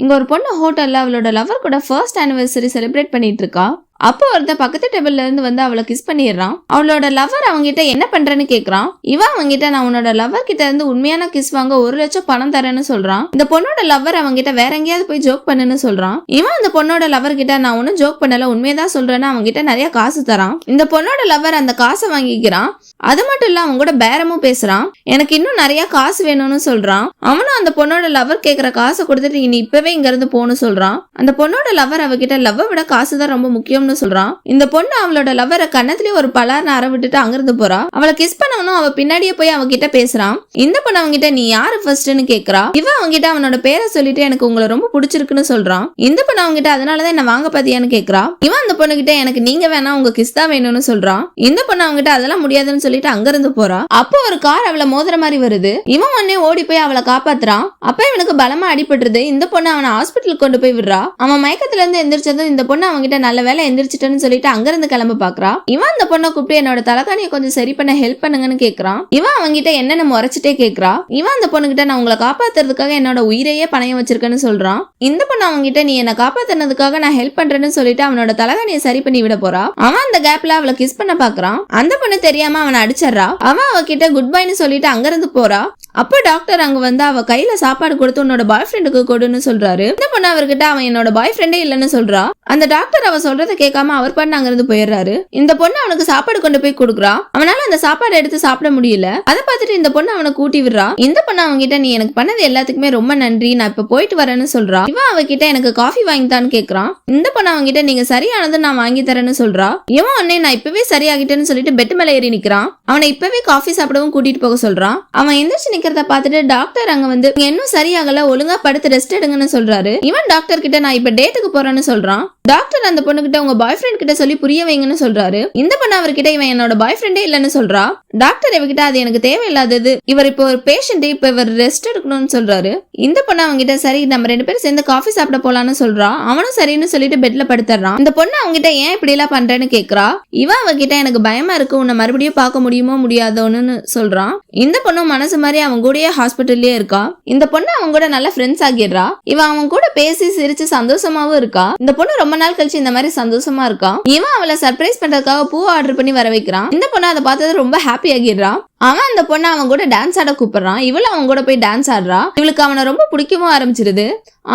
இங்க ஒரு பொண்ணு ஹோட்டல்ல அவளோட லவர் கூட ஃபர்ஸ்ட் ஆனிவர்சரி செலிப்ரேட் பண்ணிட்டு இருக்கா. அப்போ ஒருத்தன் பக்கத்து டேபிள்ல இருந்து வந்து அவளை கிஸ் பண்ணிடுறான். அவளோட லவர் அவங்கிட்ட என்ன பண்றேன்னு கேக்குறான். இவன் அவங்கிட்ட நான் உன்னோட லவர் கிட்ட இருந்து உண்மையான கிஸ் வாங்க ஒரு லட்சம் பணம் தரேன்னு சொல்றான். இந்த பொண்ணோட லவர் அவங்கிட்ட வேற எங்கேயாவது போய் ஜோக் பண்ணுன்னு சொல்றான். இவன் அந்த பொண்ணோட லவர் கிட்ட நான் ஒன்னும் ஜோக் பண்ணல உண்மையதான் சொல்றேன்னு அவங்கிட்ட நிறைய காசு தரான். இந்த பொண்ணோட லவர் அந்த காசை வாங்கிக்கிறான். அது மட்டும் இல்ல அவன் கூட பேரமும் பேசுறான். எனக்கு இன்னும் நிறைய காசு வேணும்னு சொல்றான். அவனும் அந்த பொண்ணோட லவர் கேக்குற காசை கொடுத்துட்டு இனி இப்பவே இங்க இருந்து போன்னு சொல்றான். அந்த பொண்ணோட லவர் அவகிட்ட லவ்வை விட காசு தான் ரொம்ப முக்கியம் முக்கியம்னு சொல்றான். இந்த பொண்ணு அவளோட லவ்வரை கண்ணத்திலேயே ஒரு பலார்னு அற விட்டுட்டு அங்கிருந்து போறா. அவளை கிஸ் பண்ணவனும் அவ பின்னாடியே போய் அவகிட்ட பேசுறான். இந்த பொண்ணு அவங்கிட்ட நீ யாரு ஃபர்ஸ்ட்னு கேக்குறா? இவன் அவங்கிட்ட அவனோட பேரை சொல்லிட்டு எனக்கு உங்களை ரொம்ப பிடிச்சிருக்குன்னு சொல்றான். இந்த பொண்ணு அவங்கிட்ட அதனாலதான் என்ன வாங்க பாத்தியான்னு கேக்குறா? இவன் அந்த பொண்ணு கிட்ட எனக்கு நீங்க வேணா உங்க கிஸ் தான் வேணும்னு சொல்றான். இந்த பொண்ணு அவங்கிட்ட அதெல்லாம் முடியாதுன்னு சொல்லிட்டு அங்கிருந்து போறா. அப்போ ஒரு கார் அவளை மோதுற மாதிரி வருது. இவன் உடனே ஓடி போய் அவளை காப்பாத்துறான். அப்ப இவனுக்கு பலமா அடிபட்டுருது. இந்த பொண்ணு அவனை ஹாஸ்பிட்டலுக்கு கொண்டு போய் விடுறா. அவன் மயக்கத்துல இருந்து எந்திரிச்சதும் இந்த பொண்ணு அவங்கிட்ட நல்ல வேலை எந்திரிச்சிட்டேன்னு சொல்லிட்டு அங்கிருந்து கிளம்ப பாக்குறா. இவன் அந்த பொண்ணை கூப்பிட்டு என்னோட தலைகாணியை கொஞ்சம் சரி பண்ண ஹெல்ப் பண்ணுங்கன்னு கேக்குறான். இவன் அவங்கிட்ட என்னென்ன முறைச்சிட்டே கேக்குறா. இவன் அந்த பொண்ணுகிட்ட நான் உங்களை காப்பாத்துறதுக்காக என்னோட உயிரையே பணையம் வச்சிருக்கேன்னு சொல்றான். இந்த பொண்ணு அவங்கிட்ட நீ என்ன காப்பாத்துனதுக்காக நான் ஹெல்ப் பண்றேன்னு சொல்லிட்டு அவனோட தலைகாணியை சரி பண்ணி விட போறா. அவன் அந்த கேப்ல அவளை கிஸ் பண்ண பாக்குறான். அந்த பொண்ணு தெரியாம அவனை அடிச்சிடுறா. அவன் அவகிட்ட குட் பைன்னு சொல்லிட்டு அங்கிருந்து போறா. அப்போ டாக்டர் அங்க வந்து அவ கையில சாப்பாடு கொடுத்து உன்னோட பாய் ஃப்ரெண்டுக்கு கொடுன்னு சொல்றாரு. இந்த பொண்ணு அவர்கிட்ட அவன் என்னோட பாய் ஃப்ரெண்டே இல்லைன்னு சொல்றா? அந்த டாக்டர் அவ சொல்றத கேட்காம அவர் பண்ண அங்கேருந்து போயிடுறாரு. இந்த பொண்ணு அவனுக்கு சாப்பாடு கொண்டு போய் கொடுக்குறான் அவனால அந்த சாப்பாடு எடுத்து சாப்பிட முடியல. அதை பார்த்துட்டு இந்த பொண்ணு அவனை கூட்டி விடுறா. இந்த பொண்ணு அவங்ககிட்ட நீ எனக்கு பண்ணது எல்லாத்துக்குமே ரொம்ப நன்றி. நான் இப்போ போயிட்டு வரேன்னு சொல்கிறான் இவன் அவகிட்ட எனக்கு காஃபி வாங்கித்தான்னு கேக்குறான் இந்த பொண்ணு அவங்ககிட்ட நீங்க சரியானது நான் வாங்கி தரேன்னு சொல்றா. இவன் உடனே நான் இப்பவே சரியாகிட்டேன்னு சொல்லிட்டு பெட் மேலே ஏறி நிக்கிறான். அவனை இப்பவே காஃபி சாப்பிடவும் கூட்டிட்டு போக சொல்றான். அவன் எந்திரிச்சு நிக்கிறத பார்த்துட்டு டாக்டர் அங்க வந்து இன்னும் சரியாகல ஒழுங்கா படுத்து ரெஸ்ட் எடுங்கன்னு சொல்றாரு. இவன் டாக்டர் கிட்ட நான் இப்ப டேட்டுக்கு போறேன்னு சொல்றான். டாக்டர் அந்த பொண்ணுகிட்ட உங்க பாய் ஃப்ரெண்ட் கிட்ட சொல்லி புரிய வைங்கன்னு சொல்றாரு. இந்த பொண்ணு அவர்கிட்ட இவன் என்னோட பாய் ஃப்ரெண்டே இல்லைன்னு சொல்றா. டாக்டர் இவகிட்ட அது எனக்கு தேவையில்லாதது. இவர் இப்போ ஒரு பேஷண்ட் இப்ப இவர் ரெஸ்ட் எடுக்கணும்னு சொல்றாரு. இந்த பொண்ணு அவங்கிட்ட சரி நம்ம ரெண்டு பேரும் சேர்ந்து காஃபி சாப்பிட போலான்னு சொல்றா. அவனும் சரின்னு சொல்லிட்டு பெட்ல படுத்துறான். இந்த பொண்ணு அவங்கிட்ட ஏன் இப்படி எல்லாம் பண்றேன்னு கேக்குறா. இவன் அவகிட்ட எனக்கு பயமா இருக்கு உன்னை மறுபடியும் பார்க்க முடியுமோ முடியாதோன்னு சொல்றான் இந்த பொண்ணும் மனசு மாதிரி அவன் கூடயே ஹாஸ்பிட்டல்லயே இருக்கா. இந்த பொண்ணு அவன் கூட நல்ல ஃப்ரெண்ட்ஸ் ஆகிடுறா. இவன் அவன் கூட பேசி சிரிச்சு சந்தோஷமாவும் இருக்கா. இந்த பொண்ணு ரொம்ப நாள் கழிச்சு இந்த மாதிரி சந்தோஷமா இருக்கான் இவன் அவளை சர்ப்ரைஸ் பண்றதுக்காக பூ ஆர்டர் பண்ணி வர வைக்கிறான். இந்த பொண்ணு அதை பார்த்தது ரொம்ப ஹாப்பி ஆகிடுறான் அவன் அந்த பொண்ணை அவன் கூட டான்ஸ் ஆட கூப்பிடுறான். இவளும் அவன் கூட போய் டான்ஸ் ஆடுறா. இவளுக்கு அவனை ரொம்ப பிடிக்கவும் ஆரம்பிச்சிருது.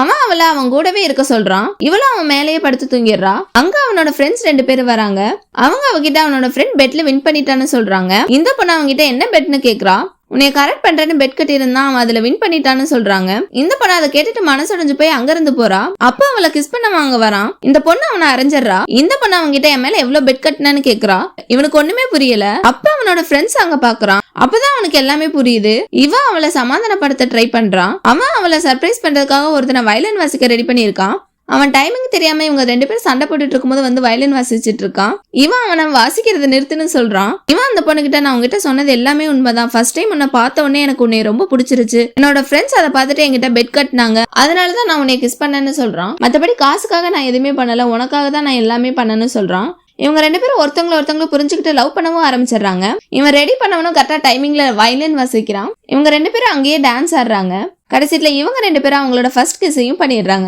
அவன் அவளை அவன் கூடவே இருக்க சொல்றான். இவளும் அவன் மேலேயே படுத்து தூங்கிடுறா. அங்க அவனோட ஃப்ரெண்ட்ஸ் ரெண்டு பேரும் வராங்க. அவங்க அவகிட்ட அவனோட ஃப்ரெண்ட் பெட்ல வின் பண்ணிட்டான்னு சொல்றாங்க. இந்த பொண்ணு அவங்கிட்ட என்ன பெட்னு கேக்குறா? உன்னை கரெக்ட் பண்றேன்னு பெட் கட்டியிருந்தான் அவன் அதுல வின் பண்ணிட்டான்னு சொல்றாங்க. இந்த பொண்ணு அதை கேட்டுட்டு மனசுடைஞ்சு போய் அங்கிருந்து போறா. அப்ப அவளை கிஸ் பண்ண வாங்க வரான் இந்த பொண்ணு அவனை அரைஞ்சிடுறா. இந்த பொண்ணு அவன்கிட்ட என் மேல எவ்வளவு பெட் கட்டினு கேக்குறா. இவனுக்கு ஒண்ணுமே புரியல. அப்ப அவனோட ஃப்ரெண்ட்ஸ் அங்க பாக்குறான். அப்பதான் அவனுக்கு எல்லாமே புரியுது. இவன் அவளை சமாதானப்படுத்த ட்ரை பண்றான் அவன் அவளை சர்ப்ரைஸ் பண்றதுக்காக ஒருத்தனை வயலன் வாசிக்க ரெடி பண்ணியிருக்கான். அவன் டைமிங் தெரியாம இவங்க ரெண்டு பேரும் சண்டை போட்டுட்டு இருக்கும்போது வந்து வயலின் வாசிச்சுட்டு இருக்கான் இவன் அவனை வாசிக்கிறத நிறுத்துன்னு சொல்றான். இவன் அந்த பொண்ணுகிட்ட நான் உங்ககிட்ட சொன்னது எல்லாமே உண்மைதான். ஃபர்ஸ்ட் டைம் உன்னை பார்த்த உடனே எனக்கு உன்னை ரொம்ப பிடிச்சிருச்சு. என்னோட ஃப்ரெண்ட்ஸ் அதை பார்த்துட்டு என்கிட்ட பெட் கட்டினாங்க. அதனாலதான் நான் உன்னை கிஸ் பண்ணேன்னு சொல்றான். மத்தபடி காசுக்காக நான் எதுவுமே பண்ணல. உனக்காக தான் நான் எல்லாமே பண்ணேன்னு சொல்றான். இவங்க ரெண்டு பேரும் ஒருத்தவங்கள ஒருத்தவங்களும் புரிஞ்சுக்கிட்டு லவ் பண்ணவும் ஆரம்பிச்சிடுறாங்க. இவன் ரெடி பண்ணவனும் கரெக்டா டைமிங்ல வயலின் வாசிக்கிறான். இவங்க ரெண்டு பேரும் அங்கேயே டான்ஸ் ஆடுறாங்க. கடைசியில இவங்க ரெண்டு பேரும் அவங்களோட ஃபர்ஸ்ட் கிஸையும் பண்ணிடுறாங்க.